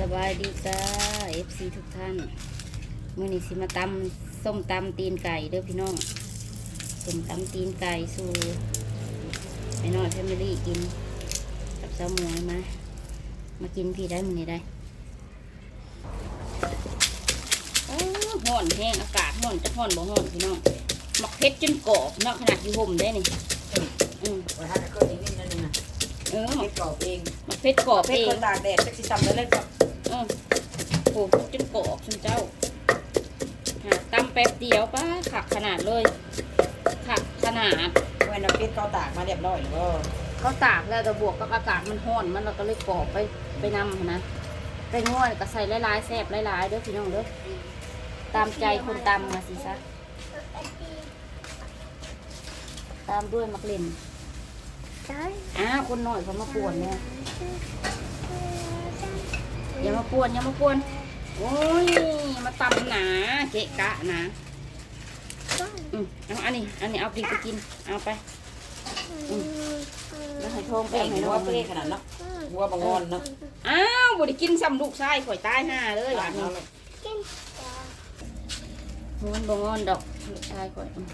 สบายดีจ้า FC ทุกท่านมื้อนี้สิมาตำส้มตำตีนไก่เด้อพี่น้องส้มตำตีนไก่สู่ไปน้อยแฟมิลี่กิน กับเจ้าหมวยมา มากินพี่ได้มื้อนี้ได้อ้าวห่อนแห้งอากาศห่อนจะห่อนบ่ห่อนพี่น้องหมักเพชรจนกรอบเนาะขนาดอยู่ห่มได้นี่อืมวันนั้นก็นี่นี่นั่นนึงนะเออหเพมักชรกรอบเองหมักเพชรกรอบเพเอชรคงนตากแดดจะสิทำได้เลยก็ เออโอ้จนกรอบจนเจ้าหาตำแป๊บเดียวป้าขักขนาดเลยขักขนาดวันนั้นเพชรเขาตากมาเรียบร้อยแล้วก็เขาตากแล้วแต่บวกกับอากาศมันร้อนมันเราก็เลยกรอบไปไปนำหั้นนะไปง่อยก็ใส่หลายๆแซ่บหลายๆเด้อพี่น้องเด้อตามใจคนตำมาสิซะตามด้วยมักเล่นอ้าวคนหน่อยเขามาป่วนเนี่ย อย่ามาป่วนอย่ามาป่วน โอ้ย มาตำหนาเกะกะนะอืมเอาอันนี้ อันนี้เอากินไปกิน เอาไปอืมแล้วให้ทองไปแป้งให้หัน้วองเป้ขนาดเนาะหัวบางอนเนาะ อ้าวบ่ได้กินซ้ำลูกชายข่อยตายห่าเลยหลานนี้มันบ่งอนดอกลูกชายข่อยอืม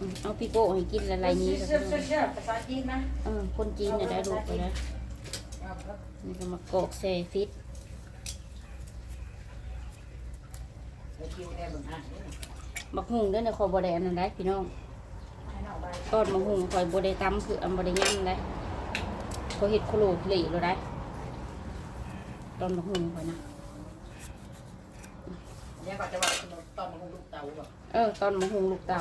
อืมเอาพี่โก้ให้กินละลายนี้เชื่ก็อได้เชื่อเชื่อภาษาจีนนะเออคนจีนเนี่ยได้ลูกไปแล้ว นี่ก็มากอกเซฟิตกินได้บางอันมักหุงเด้อในคอยบ่ได้อันนั้นได้พี่น้องตอนมักหุงคอยบ่ได้ตำคืออันบ่ได้ย่ำได้เขาเฮ็ดโคโลเหล่เลยได้ตอนมักหุงคอยนะเนี่ยก็จะว่าตอนมันคงลูกเตาแบบเออตอนมักหุงลูกเต๋า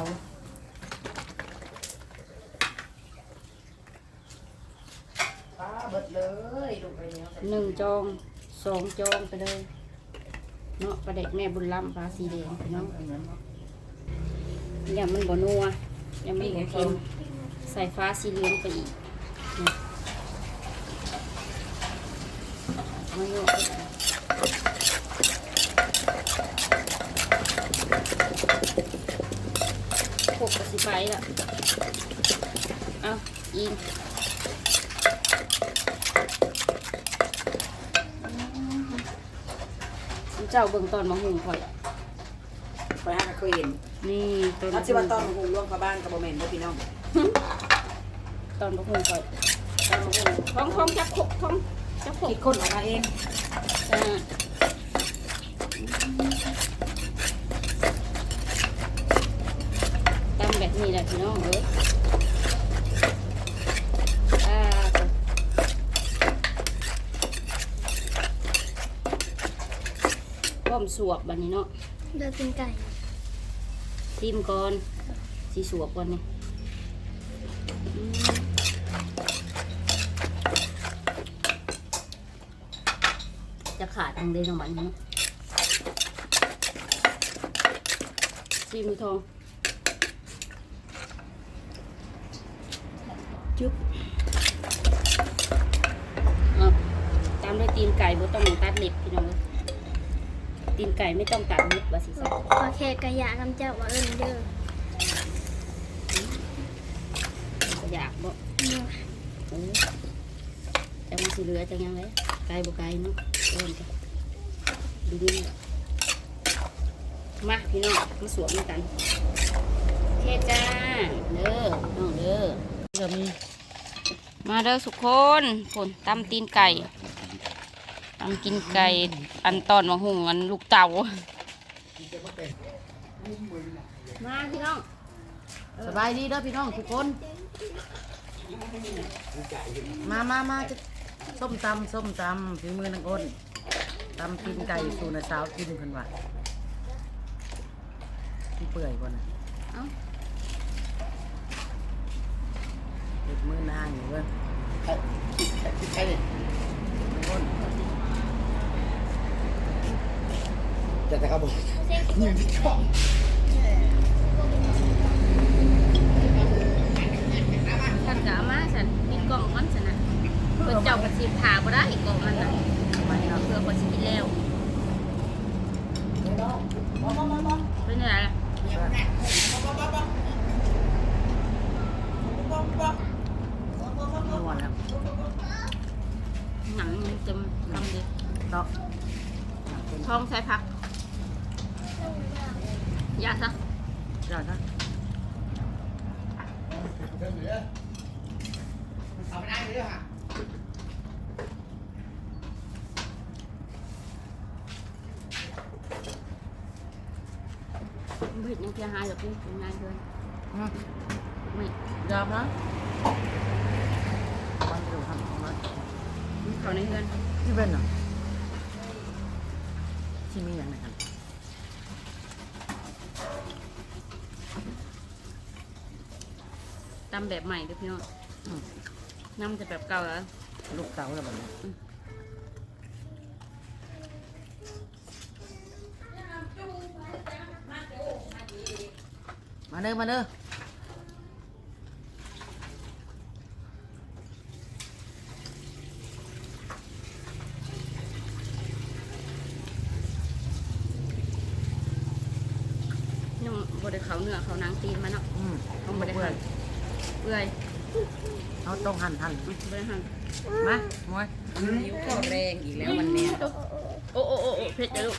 ป้า เบิดเลยลูไปเนี่ยหนึ่งจองสองจองไปเลยเนาะประเด็กแม่บุญล้ำปลาสีแดงพี่น้องอย่ามันบ่นัวอย่ามันบ่เค็มใส่ฟ้าสีเหลืองไปอีกมาโยกไปกันพวกกระสิไปละเอาอิง เจ้าเบิ่งตอนมะฮุงข่อยไปหาเคยเห็นนี่ตอนถ้าชิว่าตอนมันคงล่วงเข้าบ้านกับโมเมนต์พี่น้องตอนมะฮุงข่อยตอนมะฮุงท้องท้องจับขกท้องจับขกคิดคนออกมาเองอ่าตำแบบนี้แหละพี่น้องเอ้ยอ่า พร้อมสวบบัดนี้เนาะเดือเป็นไก่ซิมก่อนสีสวบก่อนนี่อืมจะขาดทางเดินของมันเนาะซิมทอง จุ๊บเอาตามด้วยตีนไก่บ่ต้องตัดเล็บพี่น้องเอ้ย ตีนไก่ไม่ต้องตัดเล็บว่าสิซะขอแค่กระยะกำเจ้าว่าเอินเด้ออยากบ่เออจังมันสิเหลือจังยังไงไกลบ่ไกลเนาะเอิ้นกันดูนี่มาพี่น้องมาสวมด้วยกันโอเคจ้าเด้อน้องเด้อก็มีมาเด้อทุกคนผลตำตีนไก่ ตำกินไก่อันตอนมาหุงอันลูกเต่ามาพี่น้องสบายดีเด้อพี่น้องทุกคน มามามาจะส้มตำส้มตำฝีมือนางอ้นตำกินไก่สูนสาวกินคนว่าที่เปื่อยก่อนนะเอ้าเด็ดมือนางอยู่เว้ย ใช่เลย นางอ้น จะแต่เขาบอกยืนที่ช่องท่านกะมาฉันมีกล่องมันฉันนะเพิ่นเจ้าก็สิพาบ่ได้กล่องมันน่ะมาเนาะเพื่อคนสิกินแล้วเป็นยังไงล่ะนวดครับหนังมันจะทำดีเนาะท้องใช้พักยาซะ จ้าจ้า เอาไม่ได้เลยค่ะ ไม่ เห็นยังเพียหายหรอกพี่เป็นงานเลยอืมไม่ยามนะวันเดียวทำของมันเขาในเงินที่เป็นอะที่มีอย่างไรกันตำแบบใหม่เด้อพี่น้องอืมน้ำจะแบบเก่าแล้วลูกเต๋าอะไรแบบนี้ มาเด้อมาเด้อยังบไดเขาเนื้อเขาหนางตีนมาเนาะอืมต้องบไดเบื่อหั่นเปื่อยเขาต้องหั่นหั่นบไดหั่นมามวย นิ้วเข้าแรงอีกแล้ววันเนี้ยโอ้โอ้โอ้โอ้เผ็ดจ้ะลูก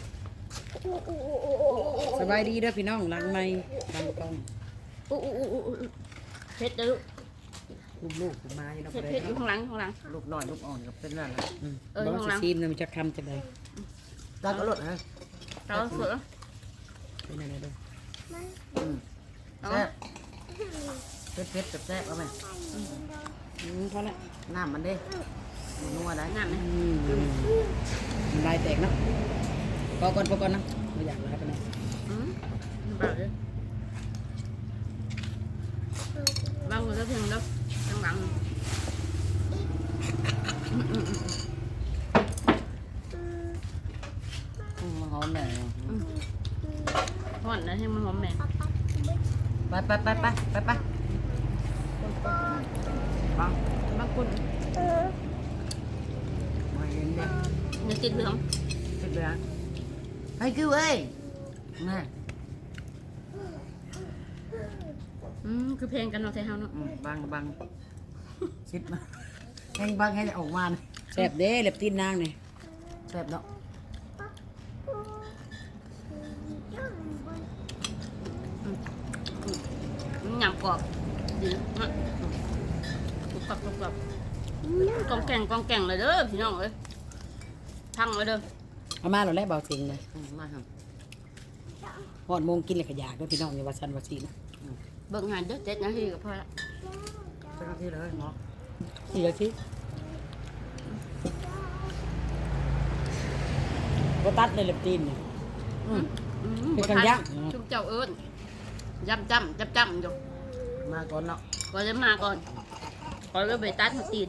สบายดีเด้อพี่น้องหลังไม่หลังกล้องโอ้โอ้โอ้โอ้โอ้เผ็ดจ้ะลูกลูกลูกผมมาอยู่เนาะเผ็ดเผ็ดอยู่ข้างหลังข้างหลังลูกน้อยลูกอ่อนก็เป็นนั่นแหละอืมเออบอกข้างหลัสิงซีมเนี่ยมันจะคำจะได้ตาก็ลดนะเราสดแล้วเป็นอะไรเด้ออืมเอาแซ่บเผ็ดเผ็ดแซ่บเอาไหมอืมพอละน้ำมันเด้มันนัวได้น้ำไหมอืมน้ำลายแตกเนาะ พอก่อนพอก่อนนะไม่อยากลาไปไหนอืมเบาเลยเบาแล้วเพียงแล้วข้างหลังอืมอืมอืมอืมมันหอมแน่ห่อนนะให้มันหอมแม่ไปไปไปไปไปไปบังบางคนมาเห็นเด้เนื้อติดเหลืองคิดเลยนะให้คือเว้ยแม่อืมคือเพลงกันเนาะไทยเฮาเนาะอืมบังบังชิดมาแห้งบังให้ออกมาน่ะแซ่บเด้เล็บตีนนางเนี่ยแซ่บเนาะมันหยำกรอบดีมากกรอบกรอบกรอบกองแก่งกองแก่งเลยเด้อพี่น้องเอ้ยพังเลยเด้อ เอามาเราแล้วเบาจริงเลยอืมมาครับหอดโมงกินเลยขยากด้วยพี่น้องอย่าว่าซันว่าซีนะเบิ่งหานเด้อเจ็ดนาทีก็พอละเจ้าหน้าที่เลยเนาะนี่เลยสิก็ตัดเลยเล็บตีนเนี่ย อืมอืมเป็นบ่กันทัยักษ์ชุบเจ้าเอิ้นยำจำจำจำอยู่มาก่อนเนาะก่อนจะมาก่อนก่อนก็ไปตัดหัวตีน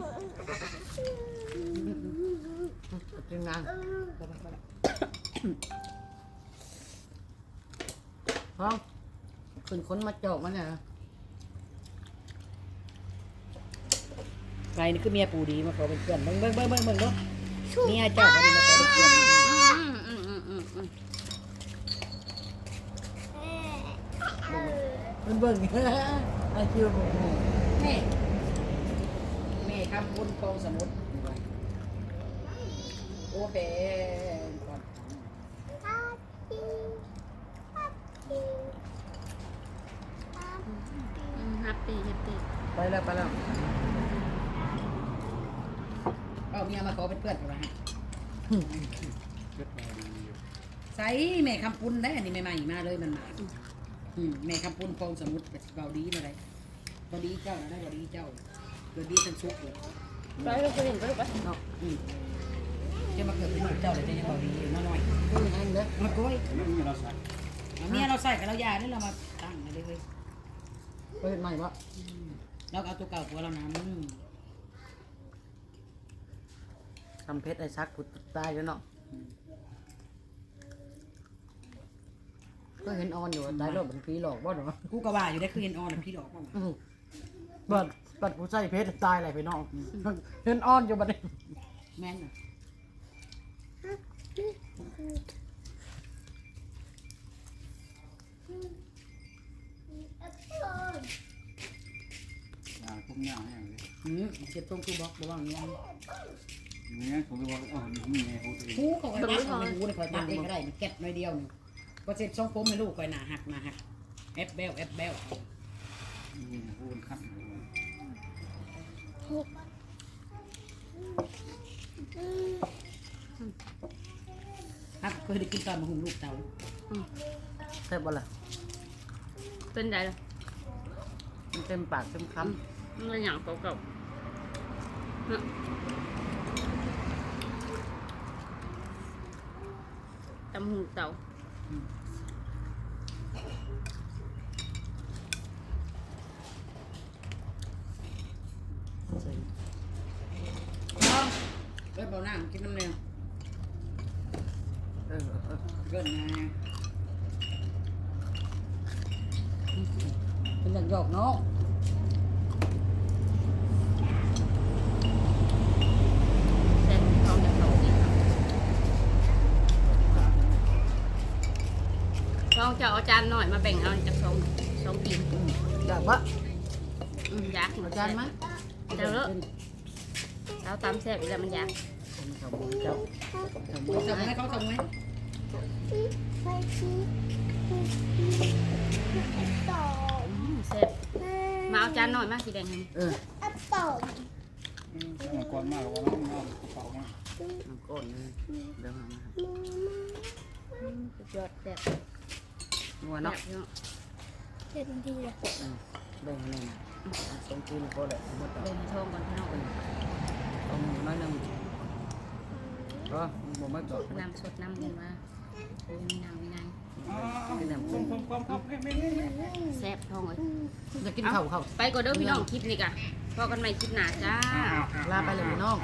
กินงานพร้อมขึ้นคนมาจอกมันเนี่ยใครนี่คือเมียปูดีมาขอเป็นเพื่อนเบิ่งเบิ่งเบิ่งเบิ่งเบิ่งเนาะเมียเจ้าก็ดีมาขอเป็นเพื่อนอืมอืมอืมอืมอืมมันเบิ่งไอคิวบอกโอ้แม่แม่คำพูนคลองสมุทร โอเป็นก่อนอืมแฮปปี้แฮปปี้ไปแล้วไปแล้วเอาเมียมาขอเป็นเพื่อนกันมาฮะใส่แม่คำปุนได้อันนี้ใหม่ๆมาเลยมันมาอืมแม่คำปุนคลองสมุทรเบาดีอะไรบอดีเจ้านะได้บอดีเจ้าบอดีทั้งซุกเลยไปแล้วไปเห็นไปไปเนาะอืม จะมาเกิดเป็นลูกเจ้าเลยจะยังเบาดีอยู่มาหน่อยขึ้นแห้งเด้อมาโกยเอาเมียเราใส่กับเรายานี่เรามาตั้งเลยเลยไปเห็นใหม่ปะเราก็เอาตัวเก่าตัวเรานะอืมทำเพชรไอ้ซักผุดตายแล้วเนาะก็เห็นออนอยู่ตายรถเป็นผีหลอกบ่เนาะกูก็ว่าอยู่ได้คือเห็นออนพี่ดอกว่าอืมบัดบัดผู้ใส่เพชรตายอะไรไปเนาะเห็นออนอยู่บัดนี้แม่นน่ะอ่าพวกเนี้ยเอืมเช็ดตรงคือบอกระวังยังเนี่ยผมเลยว่าอ๋อนี่ไงโหตัวเองหูเขาก็ตัดเอาหูเลยคอยตัดเองก็ได้นี่แก็บน้อยเดียวนี่ก็เสร็จช่องผมให้ลูกคอยหนาหักหนาหักแอบเบลแอบเบลนี่โหมันคัดหักเคยได้กินตอนมาหุงลูกเตาแซ่บบ่ล่ะเป็นไรล่ะมันเต็มปากเต็มคมันเป็นอย่างเก่าๆ ฮะตำหูเต่าำใส่เอ้ยเบาหน้ากินน้ำเนีย เออเออ เกินไงเป็นอย่างหยอกเนาะ แซ่บท้องจากเขาอีกท้อง จะเอาจานหน่อยมาแบ่งเอาจากสองสองกินอยากวะอืมอยากเอาจานไหมเดี๋ยวเลอะเช้าตามแซ่บอีกแล้วมันอยากผมทำบุญเจ้าทำบุญเขาทำไหมเขาทำไหมอืมแซ่บมาเอาจานหน่อยมาสีแดงให้เออเมื่อก่อนมากกว่าน้องเอากระเป๋ามาน้ำก้นเลยเดี๋ยวมาอืมสุดยอดแซ่บ นัวแซ่เนาะบเนาะเจ็ดนาทีละเบ่งนี่นะสองกินก็ได้หมดเบิ่งท้องก่อนพี่น้องเอาหมูน้อยหนึงก็หมูไม่จอดน้ำสดน้ำเย็นมาโอ้ยมีน้ำมีน้เป็นน้ำคกุ้มงคมคมคมไม่ไม่ไม่ำแซ่บท้องเลยจะกินข้าวข้าวไปก่อนเด้อพี่น้องคลิปนี้กะพอกันใหม่คลิปหน้าจ้าลาไปเลยพี่น้อง